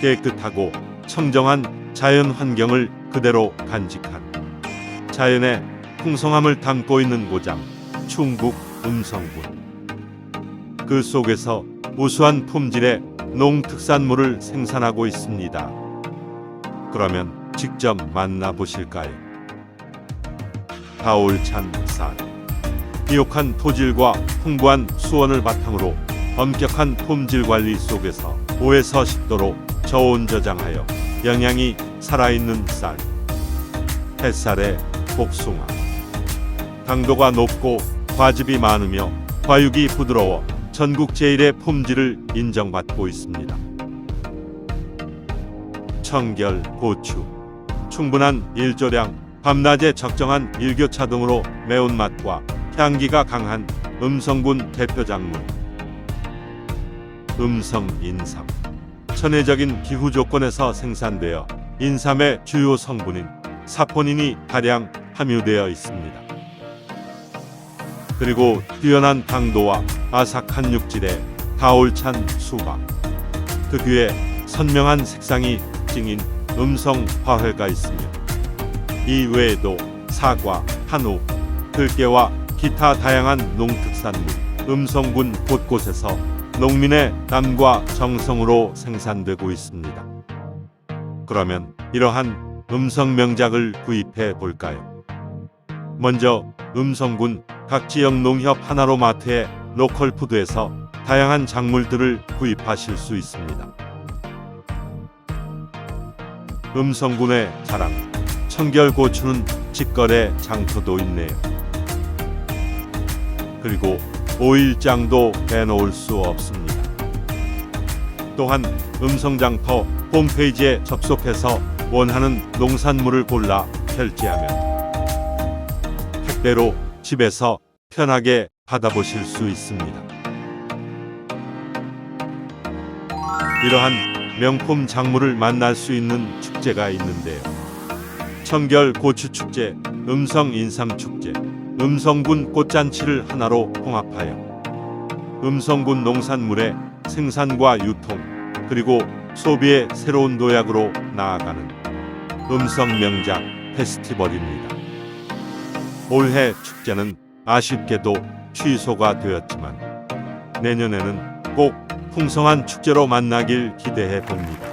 깨끗하고 청정한 자연 환경을 그대로 간직한 자연의 풍성함을 담고 있는 고장 충북 음성군 그 속에서 우수한 품질의 농특산물을 생산하고 있습니다. 그러면 직접 만나보실까요? 가올찬 산 비옥한 토질과 풍부한 수원을 바탕으로 엄격한 품질 관리 속에서 5에서 10도로 저온 저장하여 영양이 살아있는 쌀 햇살의 복숭아 당도가 높고 과즙이 많으며 과육이 부드러워 전국 제일의 품질을 인정받고 있습니다. 청결 고추 충분한 일조량 밤낮에 적정한 일교차 등으로 매운맛과 향기가 강한 음성군 대표 작물 음성 인삼 천혜적인 기후 조건에서 생산되어 인삼의 주요 성분인 사포닌이 다량 함유되어 있습니다. 그리고 뛰어난 당도와 아삭한 육질의 가올찬 수박 그 뒤에 선명한 색상이 특징인 음성 화훼가 있으며 이 외에도 사과, 한우, 들깨와 기타 다양한 농특산물 음성군 곳곳에서 농민의 땀과 정성으로 생산되고 있습니다. 그러면 이러한 음성 명작을 구입해 볼까요? 먼저 음성군 각 지역 농협 하나로 마트의 로컬 푸드에서 다양한 작물들을 구입하실 수 있습니다. 음성군의 자랑 청결 고추는 직거래 장터도 있네요. 그리고 오일장도 빼놓을 수 없습니다. 또한 음성장터 홈페이지에 접속해서 원하는 농산물을 골라 결제하면 택배로 집에서 편하게 받아보실 수 있습니다. 이러한 명품 작물을 만날 수 있는 축제가 있는데요. 청결 고추 축제, 음성 인삼 축제, 음성군 꽃잔치를 하나로 통합하여 음성군 농산물의 생산과 유통 그리고 소비의 새로운 도약으로 나아가는 음성 명작 페스티벌입니다. 올해 축제는 아쉽게도 취소가 되었지만 내년에는 꼭 풍성한 축제로 만나길 기대해 봅니다.